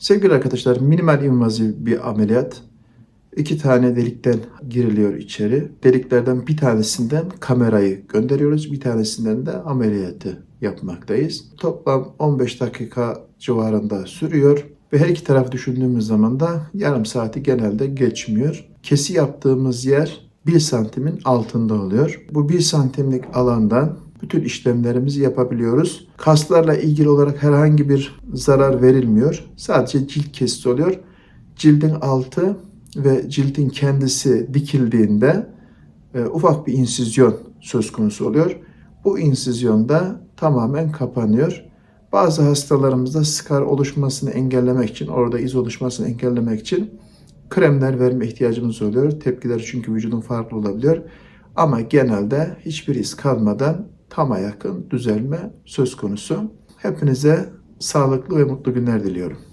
Sevgili arkadaşlar minimal invaziv bir ameliyat. İki tane delikten giriliyor içeri. Deliklerden bir tanesinden kamerayı gönderiyoruz. Bir tanesinden de ameliyatı yapmaktayız. Toplam 15 dakika civarında sürüyor. Ve her iki taraf düşündüğümüz zaman da yarım saati genelde geçmiyor. Kesi yaptığımız yer 1 santimin altında oluyor. Bu 1 santimlik alandan bütün işlemlerimizi yapabiliyoruz. Kaslarla ilgili olarak herhangi bir zarar verilmiyor. Sadece cilt kesisi oluyor. Cildin altı ve cildin kendisi dikildiğinde e, ufak bir insizyon söz konusu oluyor. Bu insizyon da tamamen kapanıyor. Bazı hastalarımızda skar oluşmasını engellemek için, orada iz oluşmasını engellemek için kremler verme ihtiyacımız oluyor. Tepkiler çünkü vücudun farklı olabiliyor. Ama genelde hiçbir iz kalmadan tama yakın düzelme söz konusu. Hepinize sağlıklı ve mutlu günler diliyorum.